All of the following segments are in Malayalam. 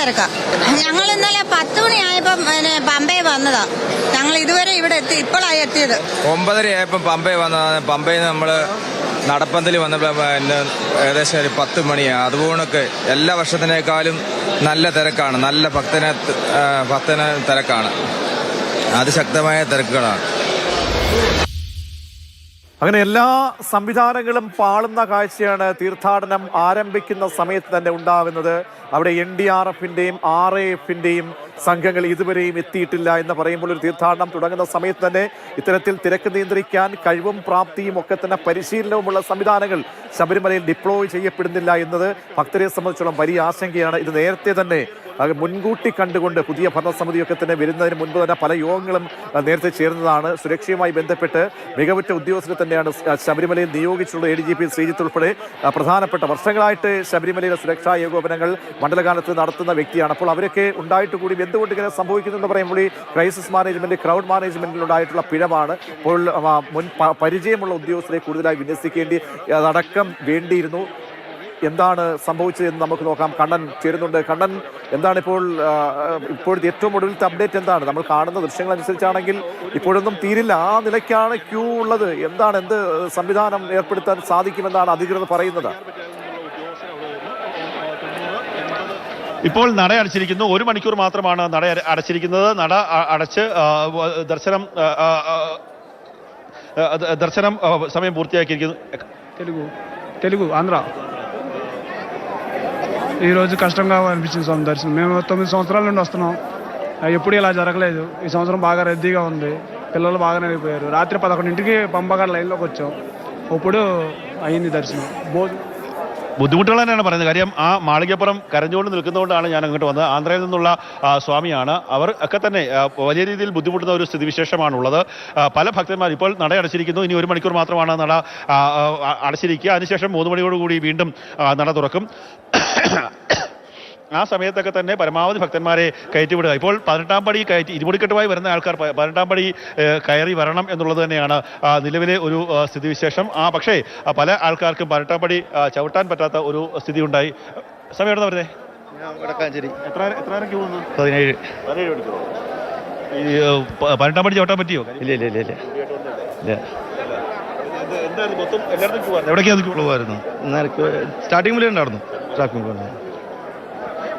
തിരക്കാ. ഞങ്ങൾ ഇന്നലെ പത്ത് മണിയായപ്പം പിന്നെ പമ്പേ വന്നതാ. ഞങ്ങൾ ഇതുവരെ ഇവിടെ എത്തി ഇപ്പോഴായി എത്തിയത്. ഒമ്പതരയായപ്പം പമ്പയിൽ വന്നതാണ്. പമ്പയിൽ നമ്മൾ നടപ്പന്തൽ വന്നപ്പോൾ ഏകദേശം ഒരു പത്ത് മണിയാണ് അതുപോണൊക്കെ എല്ലാ വർഷത്തിനേക്കാളും നല്ല തിരക്കാണ്. നല്ല ഭക്തനെ ഭക്തന തിരക്കാണ്. അതിശക്തമായ തിരക്കുകളാണ്. അങ്ങനെ എല്ലാ സംവിധാനങ്ങളും പാളുന്ന കാഴ്ചയാണ് തീർത്ഥാടനം ആരംഭിക്കുന്ന സമയത്ത് തന്നെ ഉണ്ടാകുന്നത് അവിടെ എൻ ഡി ആർ എഫിന്റെയും ആർ എ എഫിന്റെയും സംഘങ്ങൾ ഇതുവരെയും എത്തിയിട്ടില്ല എന്ന് പറയുമ്പോൾ ഒരു തീർത്ഥാടനം തുടങ്ങുന്ന സമയത്ത് തന്നെ ഇത്തരത്തിൽ തിരക്ക് നിയന്ത്രിക്കാൻ കഴിവും പ്രാപ്തിയും ഒക്കെ തന്നെ പരിശീലനവുമുള്ള സംവിധാനങ്ങൾ ശബരിമലയിൽ ഡിപ്ലോയ് ചെയ്യപ്പെടുന്നില്ല എന്നത് ഭക്തരെ സംബന്ധിച്ചോളം വലിയ ആശങ്കയാണ്. ഇത് നേരത്തെ തന്നെ മുൻകൂട്ടി കണ്ടുകൊണ്ട് പുതിയ ഭരണസമിതിയൊക്കെ തന്നെ വരുന്നതിന് മുൻപ് തന്നെ പല യോഗങ്ങളും നേരത്തെ ചേർന്നതാണ്. സുരക്ഷയുമായി ബന്ധപ്പെട്ട് മികവുറ്റ ഉദ്യോഗസ്ഥരെ തന്നെയാണ് ശബരിമലയിൽ നിയോഗിച്ചിട്ടുള്ള A D G P Sreejith ഉൾപ്പെടെ പ്രധാനപ്പെട്ട വർഷങ്ങളായിട്ട് ശബരിമലയിലെ സുരക്ഷാ ഏകോപനങ്ങൾ മണ്ഡലകാലത്ത് നടത്തുന്ന വ്യക്തിയാണ്. അപ്പോൾ അവരൊക്കെ ഉണ്ടായിട്ട് കൂടി എന്തുകൊണ്ട് ഇങ്ങനെ സംഭവിക്കുന്നു എന്ന് പറയുമ്പോൾ ഈ ക്രൈസിസ് മാനേജ്മെന്റ് ക്രൗഡ് മാനേജ്മെന്റിൽ ഉണ്ടായിട്ടുള്ള പിഴവാണ് ഇപ്പോൾ മുൻ പരിചയമുള്ള ഉദ്യോഗസ്ഥരെ കൂടുതലായി വിന്യസിക്കേണ്ടി അതടക്കം വേണ്ടിയിരുന്നു. എന്താണ് സംഭവിച്ചത് എന്ന് നമുക്ക് നോക്കാം. കണ്ണൻ ചേരുന്നുണ്ട്. കണ്ണൻ എന്താണ് ഇപ്പോൾ ഇപ്പോഴത്തെ ഏറ്റവും ഒടുവിലത്തെ അപ്ഡേറ്റ് എന്താണ്? നമ്മൾ കാണുന്ന ദൃശ്യങ്ങൾ അനുസരിച്ചാണെങ്കിൽ ഇപ്പോഴൊന്നും തീരില്ല. ആ നിലയ്ക്കാണ് ക്യൂ ഉള്ളത്. എന്താണ് എന്ത് സംവിധാനം ഏർപ്പെടുത്താൻ സാധിക്കുമെന്നാണ് അധികൃതർ പറയുന്നത്? ഇപ്പോൾ നട അടച്ചിരിക്കുന്നു. ഒരു മണിക്കൂർ മാത്രമാണ് നട അടച്ചിരിക്കുന്നത്. നട അടച്ച് ദർശനം ദർശനം സമയം പൂർത്തിയാക്കിയിരിക്കുന്നു. తెలుగు తెలుగు ఆంధ్ర ఈరోజు కష్టంగా అనిపించింది స్వామి దర్శనం. మేము తొమ్మిది సంవత్సరాల నుండి వస్తున్నాం. ఎప్పుడు ఇలా జరగలేదు. ఈ సంవత్సరం బాగా రద్దీగా ఉంది. పిల్లలు బాగానే అయిపోయారు. రాత్రి పదకొండింటికి పంపగడ లైన్లోకి వచ్చాం. అప్పుడు అయింది దర్శనం. భోజనం ബുദ്ധിമുട്ടുകൾ തന്നെയാണ് പറയുന്നത്. കാര്യം ആ മാളികപ്പുറം കരഞ്ഞുകൊണ്ട് നിൽക്കുന്നതുകൊണ്ടാണ് ഞാൻ അങ്ങോട്ട് വന്നത്. ആന്ധ്രയിൽ നിന്നുള്ള സ്വാമിയാണ്. അവർ ഒക്കെ തന്നെ വലിയ രീതിയിൽ ബുദ്ധിമുട്ടുന്ന ഒരു സ്ഥിതിവിശേഷമാണുള്ളത്. പല ഭക്തന്മാർ ഇപ്പോൾ നട അടച്ചിരിക്കുന്നു. ഇനി ഒരു മണിക്കൂർ മാത്രമാണ് നട അടച്ചിരിക്കുക. അതിനുശേഷം മൂന്ന് മണിയോടുകൂടി വീണ്ടും നട തുറക്കും. ആ സമയത്തൊക്കെ തന്നെ പരമാവധി ഭക്തന്മാരെ കയറ്റിവിടുക. ഇപ്പോൾ പതിനെട്ടാം പടി കയറ്റി ഇരുപടിക്കെട്ടുമായി വരുന്ന ആൾക്കാർ പതിനെട്ടാം പടി കയറി വരണം എന്നുള്ളത് തന്നെയാണ് നിലവിലെ ഒരു സ്ഥിതിവിശേഷം. ആ പക്ഷേ പല ആൾക്കാർക്കും പതിനെട്ടാം പടി ചവിട്ടാൻ പറ്റാത്ത ഒരു സ്ഥിതി ഉണ്ടായി സമയം എവിടെ വരുന്നേ? എത്ര ക്യൂ പതിനേഴ്. പതിനേഴ് മണിക്കൂറോ ഈ പതിനെട്ടാം പടി ചവിട്ടാൻ പറ്റിയോ? ഇല്ല ഇല്ല ഇല്ല ഇല്ല. സ്റ്റാർട്ടിംഗ് മുതലേ ഉണ്ടായിരുന്നു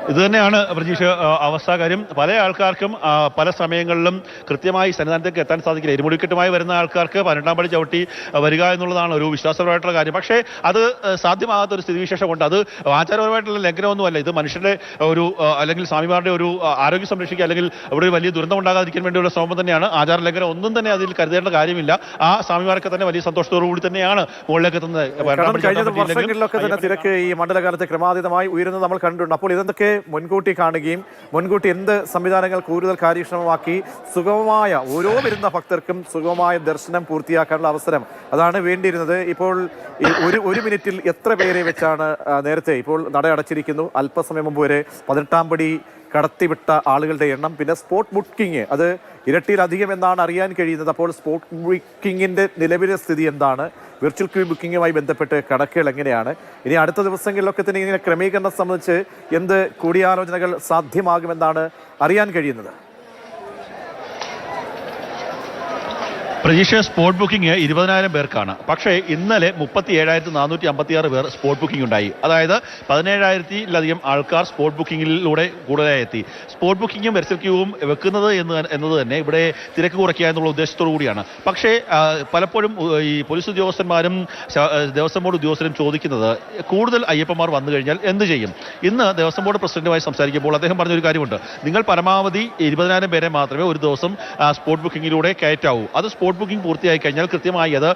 ഇത് തന്നെയാണ് പ്രതീക്ഷ അവസ്ഥ കാര്യം. പല ആൾക്കാർക്കും പല സമയങ്ങളിലും കൃത്യമായി സന്നിധാനത്തേക്ക് എത്താൻ സാധിക്കില്ല. ഇരുമുടിക്കെട്ടുമായി വരുന്ന ആൾക്കാർക്ക് പതിനെട്ടാം പടി ചവിട്ടി വരിക എന്നുള്ളതാണ് ഒരു വിശ്വാസപരമായിട്ടുള്ള കാര്യം. പക്ഷേ അത് സാധ്യമാകാത്ത ഒരു സ്ഥിതിവിശേഷമുണ്ട്. അത് ആചാരപരമായിട്ടുള്ള ലംഘനമൊന്നുമല്ല ഇത് മനുഷ്യരുടെ ഒരു അല്ലെങ്കിൽ സ്വാമിമാരുടെ ഒരു ആരോഗ്യം സംരക്ഷിക്കുക അല്ലെങ്കിൽ അവിടെ ഒരു വലിയ ദുരന്തം ഉണ്ടാകാതിരിക്കാൻ വേണ്ടിയുള്ള ശ്രമം തന്നെയാണ്. ആചാര ലംഘനം ഒന്നും തന്നെ അതിൽ കരുതേണ്ട കാര്യമില്ല. ആ സ്വാമിമാർക്ക് തന്നെ വലിയ സന്തോഷത്തോടു കൂടി തന്നെയാണ് മുകളിലേക്ക് എത്തുന്നത്. കഴിഞ്ഞ വർഷങ്ങളിലൊക്കെ തന്നെ തിരക്ക് ഈ മണ്ഡലകാലത്ത് ക്രമാതീതമായി ഉയരുന്നത് നമ്മൾ കണ്ടിട്ടുണ്ട്. അപ്പോൾ ഇതൊക്കെ മുൻകൂട്ടി കാണുകയും മുൻകൂട്ടി എന്ത് സംവിധാനങ്ങൾ കൂടുതൽ കാര്യക്ഷമമാക്കി സുഗമമായ ഓരോ വരുന്ന ഭക്തർക്കും സുഗമമായ ദർശനം പൂർത്തിയാക്കാനുള്ള അവസരം അതാണ് വേണ്ടിയിരുന്നത്. ഇപ്പോൾ ഒരു ഒരു മിനിറ്റിൽ എത്ര പേരെ വെച്ചാണ് നേരത്തെ ഇപ്പോൾ നട അടച്ചിരിക്കുന്നു. അല്പസമയം മുമ്പ് വരെ പതിനെട്ടാം പടി കടത്തിവിട്ട ആളുകളുടെ എണ്ണം. പിന്നെ സ്പോട്ട് ബുക്കിംഗ് അത് ഇരട്ടിയിലധികം എന്നാണ് അറിയാൻ കഴിയുന്നത്. അപ്പോൾ സ്പോട്ട് ബുക്കിങ്ങിന്റെ നിലവിലെ സ്ഥിതി എന്താണ്? വിർച്വൽ ക്യൂ ബുക്കിങ്ങുമായി ബന്ധപ്പെട്ട് കണക്കുകൾ എങ്ങനെയാണ്? ഇനി അടുത്ത ദിവസങ്ങളിലൊക്കെ തന്നെ ഇങ്ങനെ ക്രമീകരണം സംബന്ധിച്ച് എന്ത് കൂടിയാലോചനകൾ സാധ്യമാകുമെന്നാണ് അറിയാൻ കഴിയുന്നത്. പ്രതീക്ഷ സ്പോട്ട് ബുക്കിംഗ് ഇരുപതിനായിരം പേർക്കാണ്. പക്ഷേ ഇന്നലെ മുപ്പത്തി ഏഴായിരത്തി നാനൂറ്റി അമ്പത്തി ആറ് പേർ സ്പോട്ട് ബുക്കിംഗ് ഉണ്ടായി. അതായത് പതിനേഴായിരത്തിലധികം ആൾക്കാർ സ്പോട്ട് ബുക്കിങ്ങിലൂടെ കൂടുതലായി എത്തി സ്പോട്ട് ബുക്കിങ്ങും വെർച്വൽ ക്യൂവും വെക്കുന്നത് എന്ന് എന്നത് തന്നെ ഇവിടെ തിരക്ക് കുറയ്ക്കുക എന്നുള്ള ഉദ്ദേശത്തോടു കൂടിയാണ്. പക്ഷേ പലപ്പോഴും ഈ പോലീസ് ഉദ്യോഗസ്ഥന്മാരും ദേവസ്വം ബോർഡ് ഉദ്യോഗസ്ഥരും ചോദിക്കുന്നത് കൂടുതൽ അയ്യപ്പന്മാർ വന്നു കഴിഞ്ഞാൽ എന്ത് ചെയ്യും? ഇന്ന് ദേവസ്വം ബോർഡ് പ്രസിഡന്റുമായി സംസാരിക്കുമ്പോൾ അദ്ദേഹം പറഞ്ഞൊരു കാര്യമുണ്ട്. നിങ്ങൾ പരമാവധി ഇരുപതിനായിരം പേരെ മാത്രമേ ഒരു ദിവസം സ്പോട്ട് ബുക്കിങ്ങിലൂടെ കയറ്റാവൂ. അത് സ്പോട്ട് ബുക്കിംഗ് പൂർത്തിയായി കഴിഞ്ഞാൽ കൃത്യമായി അത്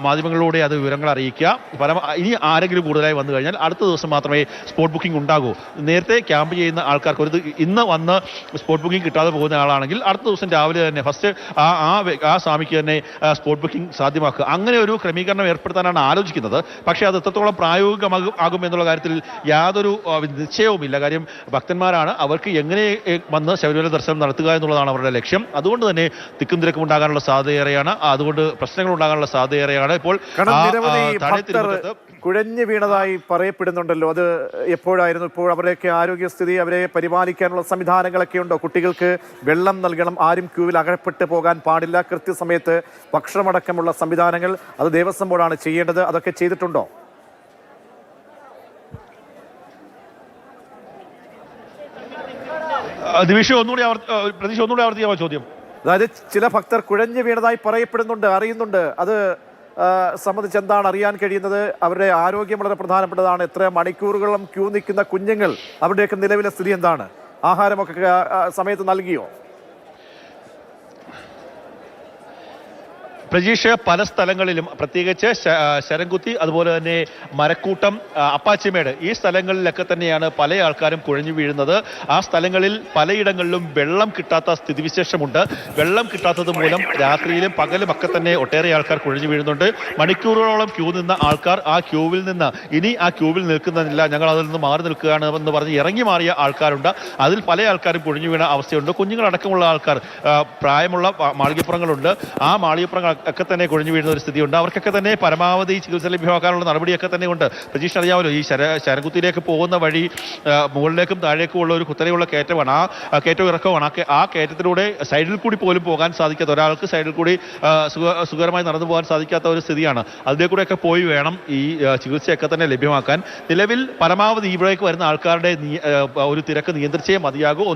മാധ്യമങ്ങളിലൂടെ അത് വിവരങ്ങൾ അറിയിക്കുക. പരമ ഇനി ആരെങ്കിലും കൂടുതലായി വന്നു കഴിഞ്ഞാൽ അടുത്ത ദിവസം മാത്രമേ സ്പോട്ട് ബുക്കിംഗ് ഉണ്ടാകൂ. നേരത്തെ ക്യാമ്പ് ചെയ്യുന്ന ആൾക്കാർക്ക് ഒരു ഇന്ന് വന്ന് സ്പോട്ട് ബുക്കിംഗ് കിട്ടാതെ പോകുന്ന ആളാണെങ്കിൽ അടുത്ത ദിവസം രാവിലെ തന്നെ ഫസ്റ്റ് ആ ആ ആ സ്വാമിക്ക് തന്നെ സ്പോട്ട് ബുക്കിംഗ് സാധ്യമാക്കുക. അങ്ങനെ ഒരു ക്രമീകരണം ഏർപ്പെടുത്താനാണ് ആലോചിക്കുന്നത്. പക്ഷേ അത് എത്രത്തോളം പ്രായോഗികമാകും ആകും എന്നുള്ള കാര്യത്തിൽ യാതൊരു നിശ്ചയവുമില്ല. കാര്യം ഭക്തന്മാരാണ്. അവർക്ക് എങ്ങനെ വന്ന് ശബരിമല ദർശനം നടത്തുക എന്നുള്ളതാണ് അവരുടെ ലക്ഷ്യം. അതുകൊണ്ട് തന്നെ തിക്കും തിരക്കും ഉണ്ടാകാനുള്ള സാധ്യതയേറെയാണ് അതുകൊണ്ട് പ്രശ്നങ്ങൾ ഉണ്ടാകാനുള്ള സാധ്യത ഏറെയാണ് ഇപ്പോൾ കുഴഞ്ഞു വീണതായി പറയപ്പെടുന്നുണ്ടല്ലോ. അത് എപ്പോഴായിരുന്നു? ഇപ്പോൾ അവരുടെയൊക്കെ ആരോഗ്യസ്ഥിതി അവരെ പരിപാലിക്കാനുള്ള സംവിധാനങ്ങളൊക്കെ ഉണ്ടോ? കുട്ടികൾക്ക് വെള്ളം നൽകണം ആരും ക്യൂവിൽ അകപ്പെട്ട് പോകാൻ പാടില്ല. കൃത്യസമയത്ത് ഭക്ഷണമടക്കമുള്ള സംവിധാനങ്ങൾ അത് ദേവസ്വം ബോർഡാണ് ചെയ്യേണ്ടത്. അതൊക്കെ ചെയ്തിട്ടുണ്ടോ? ദിവിഷ ഒന്നുകൂടി പ്രതീക്ഷ ഒന്നുകൂടി ആവർത്തിക്കാമോ ചോദ്യം? അതായത് ചില ഭക്തർ കുഴഞ്ഞു വീണതായി പറയപ്പെടുന്നുണ്ട് അറിയുന്നുണ്ട്. അത് സംബന്ധിച്ച് എന്താണ് അറിയാൻ കഴിയുന്നത്? അവരുടെ ആരോഗ്യം വളരെ പ്രധാനപ്പെട്ടതാണ്. എത്ര മണിക്കൂറുകളും ക്യൂ നിൽക്കുന്ന കുഞ്ഞുങ്ങൾ അവരുടെയൊക്കെ നിലവിലെ സ്ഥിതി എന്താണ്? ആഹാരമൊക്കെ സമയത്ത് നൽകിയോ? പ്രജീഷ് പല സ്ഥലങ്ങളിലും പ്രത്യേകിച്ച് ശരംകുത്തി അതുപോലെ തന്നെ മരക്കൂട്ടം അപ്പാച്ചിമേട് ഈ സ്ഥലങ്ങളിലൊക്കെ തന്നെയാണ് പല ആൾക്കാരും കുഴഞ്ഞു വീഴുന്നത്. ആ സ്ഥലങ്ങളിൽ പലയിടങ്ങളിലും വെള്ളം കിട്ടാത്ത സ്ഥിതിവിശേഷമുണ്ട്. വെള്ളം കിട്ടാത്തത് മൂലം രാത്രിയിലും പകലും ഒക്കെ തന്നെ ഒട്ടേറെ ആൾക്കാർ കുഴഞ്ഞു വീഴുന്നുണ്ട്. മണിക്കൂറുകളോളം ക്യൂ നിന്ന ആൾക്കാർ ആ ക്യൂവിൽ നിന്ന് ഇനി ആ ക്യൂവിൽ നിൽക്കുന്നില്ല ഞങ്ങൾ അതിൽ നിന്ന് മാറി നിൽക്കുകയാണ് എന്ന് പറഞ്ഞ് ഇറങ്ങി മാറിയ ആൾക്കാരുണ്ട്. അതിൽ പല ആൾക്കാരും കുഴഞ്ഞു വീണ അവസ്ഥയുണ്ട്. കുഞ്ഞുങ്ങളടക്കമുള്ള ആൾക്കാർ പ്രായമുള്ള മാളികപ്പുറങ്ങളുണ്ട്. ആ മാളികപ്പുറങ്ങൾ ഒക്കെ തന്നെ കുഴഞ്ഞു വീഴുന്ന ഒരു സ്ഥിതിയുണ്ട്. അവർക്കൊക്കെ തന്നെ പരമാവധി ചികിത്സ ലഭ്യമാക്കാനുള്ള നടപടിയൊക്കെ തന്നെ ഉണ്ട് പ്രതീക്ഷ അറിയാമല്ലോ ഈ ശര ശരകുത്തിയിലേക്ക് പോകുന്ന വഴി മുകളിലേക്കും താഴേക്കും ഉള്ള ഒരു കുത്തനെയുള്ള കയറ്റമാണ്. ആ കയറ്റവും ഇറക്കമാണ് ആ കയറ്റത്തിലൂടെ സൈഡിൽ കൂടി പോലും പോകാൻ സാധിക്കാത്ത ഒരാൾക്ക് സൈഡിൽ കൂടി സുഖകരമായി നടന്നു പോകാൻ സാധിക്കാത്ത ഒരു സ്ഥിതിയാണ്. അതിലേ കൂടെയൊക്കെ പോയി വേണം ഈ ചികിത്സയൊക്കെ തന്നെ ലഭ്യമാക്കാൻ. നിലവിൽ പരമാവധി ഇവിടേക്ക് വരുന്ന ആൾക്കാരുടെ ഒരു തിരക്ക് നിയന്ത്രിച്ചേ മതിയാകൂ.